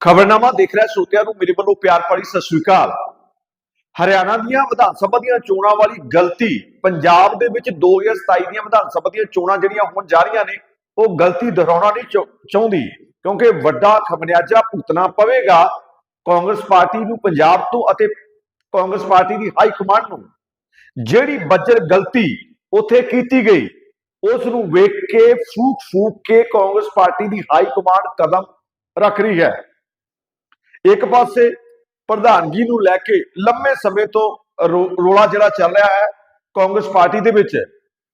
ਖਬਰਨਾਮਾ ਦੇਖ ਰਿਹਾ ਸਰੋਤਿਆਂ ਨੂੰ ਮੇਰੇ ਵੱਲੋਂ ਪਿਆਰ ਭਰੀ ਸਤਿ ਸ੍ਰੀ ਅਕਾਲ। ਹਰਿਆਣਾ ਦੀਆਂ ਵਿਧਾਨ ਸਭਾ ਦੀਆਂ ਚੋਣਾਂ ਵਾਲੀ ਗਲਤੀ, ਪੰਜਾਬ ਦੇ ਵਿੱਚ 2027 ਦੀਆਂ ਵਿਧਾਨ ਸਭਾ ਦੀਆਂ ਚੋਣਾਂ ਜਿਹੜੀਆਂ ਹੋਣ ਜਾ ਰਹੀਆਂ ਨੇ, ਉਹ ਗਲਤੀ ਦੁਹਰਾਉਣਾ ਨਹੀਂ ਚਾਹੁੰਦੀ, ਕਿਉਂਕਿ ਵੱਡਾ ਖਮਿਆਜਾ ਭੁਗਤਣਾ ਪਵੇਗਾ ਕਾਂਗਰਸ ਪਾਰਟੀ ਨੂੰ ਪੰਜਾਬ ਤੋਂ ਅਤੇ ਕਾਂਗਰਸ ਪਾਰਟੀ ਦੀ ਹਾਈ ਕਮਾਂਡ ਨੂੰ। ਜਿਹੜੀ ਬੱਜਰ ਗਲਤੀ ਉੱਥੇ ਕੀਤੀ ਗਈ, ਉਸ ਨੂੰ ਵੇਖ ਕੇ ਫੂਕ ਫੂਕ ਕੇ ਕਾਂਗਰਸ ਪਾਰਟੀ ਦੀ ਹਾਈ ਕਮਾਂਡ ਕਦਮ ਰੱਖ ਰਹੀ ਹੈ। ਇੱਕ ਪਾਸੇ ਪ੍ਰਧਾਨਗੀ ਨੂੰ ਲੈ ਕੇ ਲੰਮੇ ਸਮੇਂ ਤੋਂ ਰੋ- ਜਿਹੜਾ ਚੱਲ ਰਿਹਾ ਹੈ ਕਾਂਗਰਸ ਪਾਰਟੀ ਦੇ ਵਿੱਚ,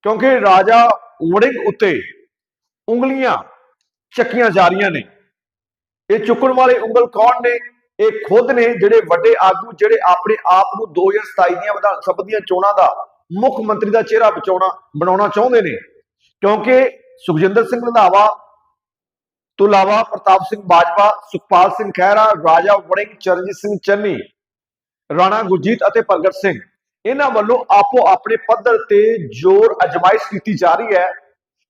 ਕਿਉਂਕਿ ਰਾਜਾ ਵੜਿੰਗ ਉੱਤੇ ਉਂਗਲੀਆਂ ਚੱਕੀਆਂ ਜਾ ਰਹੀਆਂ ਨੇ। ਇਹ ਚੁੱਕਣ ਵਾਲੇ ਉਂਗਲ ਕੌਣ ਨੇ? ਇਹ ਖੁਦ ਨੇ ਜਿਹੜੇ ਵੱਡੇ ਆਗੂ, ਜਿਹੜੇ ਆਪਣੇ ਆਪ ਨੂੰ 2027 ਦੀਆਂ ਵਿਧਾਨ ਸਭਾ ਦੀਆਂ ਚੋਣਾਂ ਦਾ ਮੁੱਖ ਮੰਤਰੀ ਦਾ ਚਿਹਰਾ ਬਚਾਉਣਾ, ਬਣਾਉਣਾ ਚਾਹੁੰਦੇ ਨੇ। ਕਿਉਂਕਿ ਸੁਖਜਿੰਦਰ ਸਿੰਘ ਰੰਧਾਵਾ ਤੋਂ ਇਲਾਵਾ ਪ੍ਰਤਾਪ ਸਿੰਘ ਬਾਜਵਾ, ਸੁਖਪਾਲ ਸਿੰਘ ਖਹਿਰਾ, ਰਾਜਾ ਵੜਿੰਗ ਚਰਨਜੀਤ ਸਿੰਘ ਚੰਨੀ, ਰਾਣਾ ਗੁਰਜੀਤ ਅਤੇ ਪ੍ਰਗਟ ਸਿੰਘ, ਇਹਨਾਂ ਵੱਲੋਂ ਆਪੋ ਆਪਣੇ ਪੱਧਰ ਤੇ ਜ਼ੋਰ ਅਜਮਾਇਸ਼ ਕੀਤੀ ਜਾ ਰਹੀ ਹੈ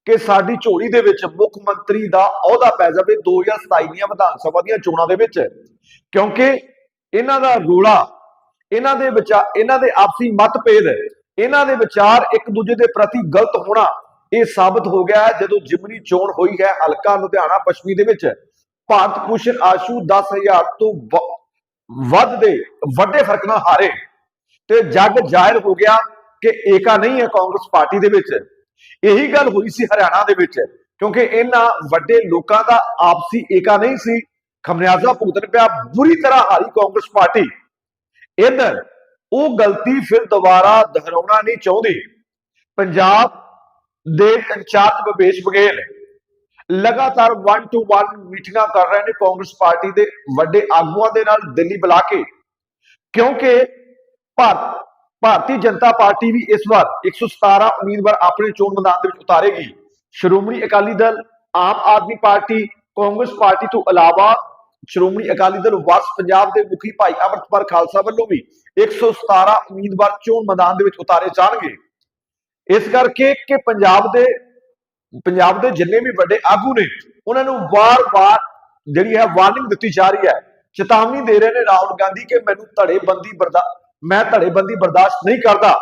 ਕਿ ਸਾਡੀ ਝੋਲੀ ਦੇ ਵਿੱਚ ਮੁੱਖ ਮੰਤਰੀ ਦਾ ਅਹੁਦਾ ਪੈ ਜਾਵੇ 2027 ਦੀਆਂ ਵਿਧਾਨ ਸਭਾ ਦੀਆਂ ਚੋਣਾਂ ਦੇ ਵਿੱਚ। ਕਿਉਂਕਿ ਇਹਨਾਂ ਦਾ ਰੋਲਾ, ਇਹਨਾਂ ਦੇ ਵਿਚਾਰ, ਇਹਨਾਂ ਦੇ ਆਪਸੀ ਮਤਭੇਦ, ਇਹਨਾਂ ਦੇ ਵਿਚਾਰ ਇੱਕ ਦੂਜੇ ਦੇ ਪ੍ਰਤੀ ਗਲਤ ਹੋਣਾ ਇਹ ਸਾਬਤ ਹੋ ਗਿਆ ਜਦੋਂ ਜਿਮਨੀ ਚੋਣ ਹੋਈ ਹੈ ਹਲਕਾ ਲੁਧਿਆਣਾ ਪੱਛਮੀ ਦੇ ਵਿੱਚ, ਭਾਰਤ ਭੂਸ਼ਣ ਆਸ਼ੂ 10000 ਤੋਂ ਵੱਧ ਦੇ, ਵੱਡੇ ਫ਼ਰਕ ਨਾਲ ਹਾਰੇ। ਤੇ ਜੱਗ ਜ਼ਾਹਿਰ ਹੋ ਗਿਆ ਕਿ ਏਕਾ ਨਹੀਂ ਹੈ ਕਾਂਗਰਸ ਪਾਰਟੀ ਦੇ ਵਿੱਚ। ਇਹੀ ਗੱਲ ਹੋਈ ਸੀ ਹਰਿਆਣਾ ਦੇ ਵਿੱਚ, ਕਿਉਂਕਿ ਇਹਨਾਂ ਵੱਡੇ ਲੋਕਾਂ ਦਾ ਆਪਸੀ ਏਕਾ ਨਹੀਂ ਸੀ। ਖਮਨਿਆਜ਼ਾ ਭੁਗਤਣ ਪਿਆ, ਬੁਰੀ ਤਰ੍ਹਾਂ ਹਾਰੀ ਕਾਂਗਰਸ ਪਾਰਟੀ। ਇਧਰ ਉਹ ਗਲਤੀ ਫਿਰ ਦੁਬਾਰਾ ਦੁਹਰਾਉਣਾ ਨਹੀਂ ਚਾਹੁੰਦੀ। ਪੰਜਾਬ ਦੇ ਇੰਚਾਰਜ ਭਵੇਸ਼ ਬਘੇਲ ਲਗਾਤਾਰ 1 ਟੂ 1 ਮੀਟਿੰਗਾਂ ਕਰ ਰਹੇ ਨੇ ਕਾਂਗਰਸ ਪਾਰਟੀ ਦੇ ਵੱਡੇ ਆਗੂਆਂ ਦੇ ਨਾਲ ਦਿੱਲੀ ਬੁਲਾ ਕੇ। ਕਿਉਂਕਿ ਭਾਰਤ ਭਾਰਤੀ ਜਨਤਾ ਪਾਰਟੀ ਵੀ ਇਸ ਵਾਰ 117 ਉਮੀਦਵਾਰ ਆਪਣੇ ਚੋਣ ਮੈਦਾਨ ਦੇ ਵਿੱਚ ਉਤਾਰੇਗੀ। ਸ਼੍ਰੋਮਣੀ ਅਕਾਲੀ ਦਲ, ਆਮ ਆਦਮੀ ਪਾਰਟੀ, ਕਾਂਗਰਸ ਪਾਰਟੀ ਤੋਂ ਇਲਾਵਾ ਸ਼੍ਰੋਮਣੀ ਅਕਾਲੀ ਦਲ ਵਾਰਸ ਪੰਜਾਬ ਦੇ ਮੁਖੀ ਭਾਈ ਅਮਰਤਪਾਲ ਖਾਲਸਾ ਵੱਲੋਂ ਵੀ 117 ਉਮੀਦਵਾਰ ਚੋਣ ਮੈਦਾਨ ਦੇ ਵਿੱਚ ਉਤਾਰੇ ਜਾਣਗੇ। ਇਸ ਕਰਕੇ ਕਿ ਪੰਜਾਬ ਦੇ ਪੰਜਾਬ ਦੇ ਜਿੰਨੇ ਵੀ ਵੱਡੇ ਆਗੂ ਨੇ, ਉਹਨਾਂ ਨੂੰ ਵਾਰ-ਵਾਰ ਜਿਹੜੀ ਹੈ ਵਾਰਨਿੰਗ ਦਿੱਤੀ ਜਾ ਰਹੀ ਹੈ। ਚੇਤਾਵਨੀ ਦੇ ਰਹੇ ਨੇ ਰਾਹੁਲ ਗਾਂਧੀ ਕਿ ਮੈਨੂੰ ਧੜੇਬੰਦੀ ਬਰਦਾ, ਮੈਂ ਧੜੇਬੰਦੀ ਬਰਦਾਸ਼ਤ ਨਹੀਂ ਕਰਦਾ।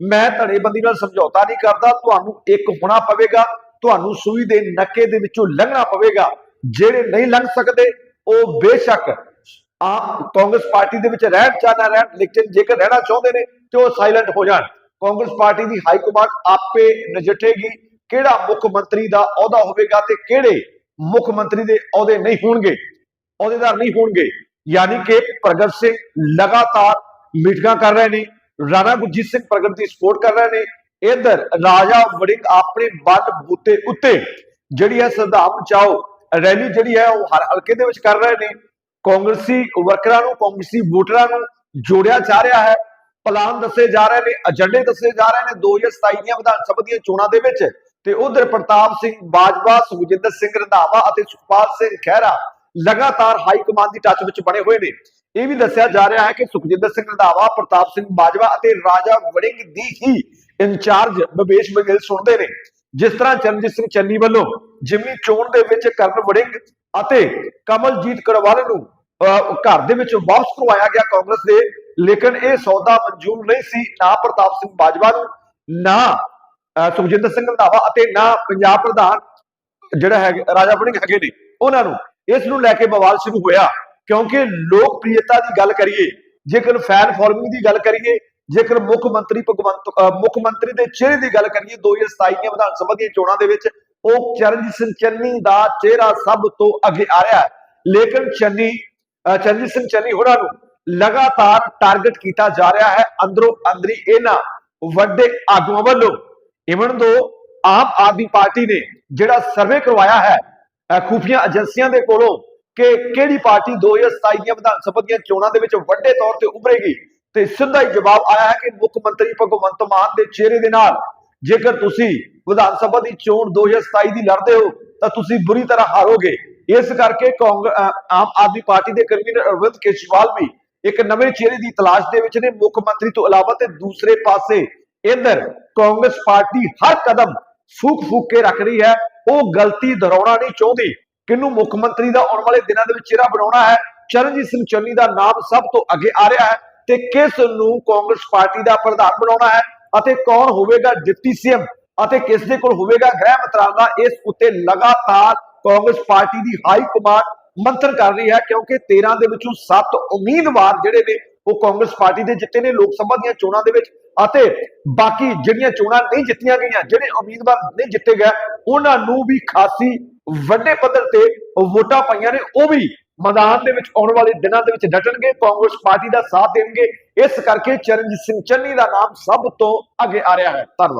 ਮੈਂ ਧੜੇਬੰਦੀ ਨਾਲ ਸਮਝੌਤਾ ਨਹੀਂ ਕਰਦਾ। ਤੁਹਾਨੂੰ ਇੱਕ ਹੋਣਾ ਪਵੇਗਾ, ਤੁਹਾਨੂੰ ਸੂਈ ਦੇ ਨੱਕੇ ਦੇ ਵਿੱਚੋਂ ਲੰਘਣਾ ਪਵੇਗਾ। ਜਿਹੜੇ ਨਹੀਂ ਲੰਘ ਸਕਦੇ, ਉਹ ਬੇਸ਼ੱਕ ਆ ਕਾਂਗਰਸ ਪਾਰਟੀ ਦੇ ਵਿੱਚ ਰਹਿਣ ਚਾਹਨਾ ਰਹਿਣ, ਲੇਕਿਨ ਜੇਕਰ ਰਹਿਣਾ ਚਾਹੁੰਦੇ ਨੇ ਤੇ ਉਹ ਸਾਇਲੈਂਟ ਹੋ ਜਾਣ। ਕਾਂਗਰਸ ਪਾਰਟੀ ਦੀ ਹਾਈ ਕਮਾਂਡ ਆਪੇ ਨਜਿੱਠੇਗੀ ਕਿਹੜਾ ਮੁੱਖ ਮੰਤਰੀ ਦਾ ਅਹੁਦਾ ਹੋਵੇਗਾ ਤੇ ਕਿਹੜੇ ਮੁੱਖ ਮੰਤਰੀ ਦੇ ਅਹੁਦੇ ਨਹੀਂ ਹੋਣਗੇ? ਅਹੁਦੇਦਾਰ ਨਹੀਂ ਹੋਣਗੇ। ਯਾਨੀ ਕਿ ਪ੍ਰਗਟ ਸਿੰਘ ਲਗਾਤਾਰ ਮੀਟਿੰਗਾਂ ਕਰ ਰਹੇ ਨੇ। ਰਾਣਾ ਗੁਰਜੀਤ ਸਿੰਘ ਪ੍ਰਗਟ ਦੀ ਸਪੋਰਟ ਕਰ ਰਹੇ ਨੇ। ਇਧਰ ਰਾਜਾ ਵੜਿੰਗ ਆਪਣੇ ਬਲ ਬੂਤੇ ਉੱਤੇ ਜਿਹੜੀ ਹੈ ਸਰਦਾਮ ਚਾਓ ਰੈਲੀ ਜਿਹੜੀ ਹੈ ਉਹ ਹਰ ਹਲਕੇ ਦੇ ਵਿੱਚ ਕਰ ਰਹੇ ਨੇ। ਕਾਂਗਰਸੀ ਵਰਕਰਾਂ ਨੂੰ, ਕਾਂਗਰਸੀ ਵੋਟਰਾਂ ਨੂੰ ਜੋੜਿਆ ਜਾ ਰਿਹਾ ਹੈ। ਪਲਾਨ ਦੱਸੇ ਜਾ ਰਹੇ ਨੇ ਏਜੰਡੇ ਦੱਸੇ ਜਾ ਰਹੇ ਨੇ 2027 ਦੀਆਂ ਵਿਧਾਨ ਸਭਾ ਦੀਆਂ ਚੋਣਾਂ ਦੇ ਵਿੱਚ। ਤੇ ਉਧਰ ਪ੍ਰਤਾਪ ਸਿੰਘ ਬਾਜਵਾ ਸੁਖਜਿੰਦਰ ਸਿੰਘ ਰੰਧਾਵਾ ਅਤੇ ਸੁਖਪਾਲ ਸਿੰਘ ਖਹਿਰਾ ਲਗਾਤਾਰ ਹਾਈ ਕਮਾਂਡ ਦੀ ਟੱਚ ਵਿੱਚ ਬਣੇ ਹੋਏ ਨੇ। ਇਹ ਵੀ ਦੱਸਿਆ ਜਾ ਰਿਹਾ ਹੈ ਕਿ ਸੁਖਜਿੰਦਰ ਸਿੰਘ ਰੰਧਾਵਾ ਪ੍ਰਤਾਪ ਸਿੰਘ ਬਾਜਵਾ ਅਤੇ ਰਾਜਾ ਵੜਿੰਗ ਦੀ ਹੀ ਇੰਚਾਰਜ ਬਵੇਸ਼ ਬਘੇਲ ਸੁਣਦੇ ਨੇ। ਜਿਸ ਤਰ੍ਹਾਂ ਚਰਨਜੀਤ ਸਿੰਘ ਚੰਨੀ ਵੱਲੋਂ ਜਿਮਨੀ ਚੋਣ ਦੇ ਵਿੱਚ ਕਰਨ ਵੜਿੰਗ ਅਤੇ ਕਮਲਜੀਤ ਕਰਵਾਲ ਨੂੰ ਅਹ, ਘਰ ਦੇ ਵਿੱਚ ਵਾਪਸ ਕਰਵਾਇਆ ਗਿਆ ਕਾਂਗਰਸ ਦੇ ਲੇਕਿਨ ਇਹ ਸੌਦਾ ਮਨਜ਼ੂਰ ਨਹੀਂ ਸੀ, ਨਾ ਪ੍ਰਤਾਪ ਸਿੰਘ ਬਾਜਵਾ ਨੂੰ, ਨਾ ਸੁਖਜਿੰਦਰ ਸਿੰਘ ਰੰਧਾਵਾ ਅਤੇ ਨਾ ਪੰਜਾਬ ਪ੍ਰਧਾਨ ਜਿਹੜਾ ਹੈ, ਰਾਜਾ ਵੜਿੰਗ ਹੈਗੇ ਨੇ, ਉਹਨਾਂ ਨੂੰ। ਇਸ ਨੂੰ ਲੈ ਕੇ ਬਵਾਲ ਸ਼ੁਰੂ ਹੋਇਆ, ਕਿਉਂਕਿ ਲੋਕਪ੍ਰਿਯਤਾ ਦੀ ਗੱਲ ਕਰੀਏ, ਜੇਕਰ ਫੈਨ ਫਾਲੋਇੰਗ ਦੀ ਗੱਲ ਕਰੀਏ, ਜੇਕਰ ਮੁੱਖ ਮੰਤਰੀ ਭਗਵੰਤ ਮੁੱਖ ਮੰਤਰੀ ਦੇ ਚਿਹਰੇ ਦੀ ਗੱਲ ਕਰੀਏ 2027 ਦੀਆਂ ਵਿਧਾਨ ਸਭਾ ਦੀਆਂ ਚੋਣਾਂ ਦੇ ਵਿੱਚ, ਉਹ ਚਰਨਜੀਤ ਸਿੰਘ ਚੰਨੀ ਦਾ ਚਿਹਰਾ ਸਭ ਤੋਂ ਅੱਗੇ ਆ ਰਿਹਾ ਹੈ। ਲੇਕਿਨ ਚੰਨੀ ਚਰਨਜੀਤ ਸਿੰਘ ਚੰਨੀ ਹੋਰਾਂ ਨੂੰ ਲਗਾਤਾਰ ਟਾਰਗੇਟ ਕੀਤਾ ਜਾ ਰਿਹਾ ਹੈ। ਅੰਦਰੋਂ ਅੰਦਰੀ ਇਹਨਾਂ ਵੱਡੇ ਆਗੂਆਂ ਵੱਲੋਂ। ਇਵਨ ਦੋ ਆਮ ਆਦਮੀ ਪਾਰਟੀ ਨੇ ਜਿਹੜਾ ਸਰਵੇ ਕਰਵਾਇਆ ਹੈ ਅਹ ਏਜੰਸੀਆਂ ਦੇ ਕੋਲੋਂ ਕਿ ਕਿਹੜੀ ਪਾਰਟੀ 2027 ਦੀਆਂ ਵਿਧਾਨ ਸਭਾ ਦੀਆਂ ਚੋਣਾਂ ਦੇ ਵਿੱਚ ਵੱਡੇ ਤੌਰ ਤੇ ਉਭਰੇਗੀ। ਤੇ ਸਿੱਧਾ ਹੀ ਜਵਾਬ ਆਇਆ ਹੈ ਕਿ ਮੁੱਖ ਮੰਤਰੀ ਭਗਵੰਤ ਮਾਨ ਦੇ ਚਿਹਰੇ ਦੇ ਨਾਲ, ਜੇਕਰ ਤੁਸੀਂ ਵਿਧਾਨ ਸਭਾ ਦੀ ਚੋਣ 2027 ਦੀ ਲੜਦੇ ਹੋ, ਤਾਂ ਤੁਸੀਂ ਬੁਰੀ ਤਰ੍ਹਾਂ ਹਾਰੋਗੇ। ਇਸ ਕਰਕੇ ਕਾਂਗ- ਆਮ ਆਦਮੀ ਪਾਰਟੀ ਦੇ ਕਨਵੀਨਰ ਅਰਵਿੰਦ ਕੇਜਰੀਵਾਲ ਵੀ ਇੱਕ ਨਵੇਂ ਚਿਹਰੇ ਦੀ ਤਲਾਸ਼ ਦੇ ਵਿੱਚ ਨੇ ਮੁੱਖ ਮੰਤਰੀ ਤੋਂ ਇਲਾਵਾ ਤੇ ਦੂਸਰੇ ਪਾਸੇ ਇਧਰ ਕਾਂਗਰਸ ਪਾਰਟੀ ਹਰ ਕਦਮ ਫੂਕ ਫੂਕ ਕੇ ਰੱਖ ਰਹੀ ਹੈ। ਉਹ ਗਲਤੀ ਦੁਹਰਾਉਣਾ ਨਹੀਂ ਚਾਹੁੰਦੀ। ਕਿਹਨੂੰ ਮੁੱਖ ਮੰਤਰੀ ਦਾ ਆਉਣ ਵਾਲੇ ਦਿਨਾਂ ਦੇ ਵਿੱਚ ਚਿਹਰਾ ਬਣਾਉਣਾ ਹੈ? ਚਰਨਜੀਤ ਸਿੰਘ ਚੰਨੀ ਦਾ ਨਾਮ ਸਭ ਤੋਂ ਅੱਗੇ ਆ ਰਿਹਾ ਹੈ ਤੇ ਕਿਸ ਨੂੰ ਕਾਂਗਰਸ ਪਾਰਟੀ ਦਾ ਪ੍ਰਧਾਨ ਬਣਾਉਣਾ ਹੈ ਅਤੇ ਕੌਣ ਹੋਵੇਗਾ ਡਿਪਟੀ ਸੀਐਮ ਅਤੇ ਕਿਸ ਦੇ ਕੋਲ ਹੋਵੇਗਾ ਗ੍ਰਹਿ ਮੰਤਰਾਲਾ? ਇਸ ਉੱਤੇ ਲਗਾਤਾਰ ਕਾਂਗਰਸ ਪਾਰਟੀ ਦੀ ਹਾਈ ਕਮਾਂਡ ਮੰਥਨ ਕਰ ਰਹੀ ਹੈ ਕਿਉਂਕਿ 13 ਦੇ ਵਿੱਚੋਂ 7 ਉਮੀਦਵਾਰ ਜਿਹੜੇ ਨੇ ਉਹ ਕਾਂਗਰਸ ਪਾਰਟੀ ਦੇ ਜਿੱਤੇ ਨੇ ਲੋਕ ਸਭਾ ਦੀਆਂ ਚੋਣਾਂ ਦੇ ਵਿੱਚ ਅਤੇ ਬਾਕੀ ਜਿਹੜੀਆਂ ਚੋਣਾਂ ਨਹੀਂ ਜਿੱਤੀਆਂ ਗਈਆਂ, ਜਿਹੜੇ ਉਮੀਦਵਾਰ ਨਹੀਂ ਜਿੱਤੇ ਗਏ, ਉਹਨਾਂ ਨੂੰ ਵੀ ਖਾਸੀ ਵੱਡੇ ਪੱਧਰ ਤੇ ਵੋਟਾਂ ਪਾਈਆਂ ਨੇ, ਉਹ ਵੀ ਮੈਦਾਨ ਦੇ ਵਿੱਚ ਆਉਣ ਵਾਲੇ ਦਿਨਾਂ ਦੇ ਵਿੱਚ ਡਟਣਗੇ, ਕਾਂਗਰਸ ਪਾਰਟੀ ਦਾ ਸਾਥ ਦੇਣਗੇ। ਇਸ ਕਰਕੇ ਚਰਨਜੀਤ ਸਿੰਘ ਚੰਨੀ ਦਾ ਨਾਮ ਸਭ ਤੋਂ ਅੱਗੇ ਆ ਰਿਹਾ ਹੈ। ਧੰਨਵਾਦ।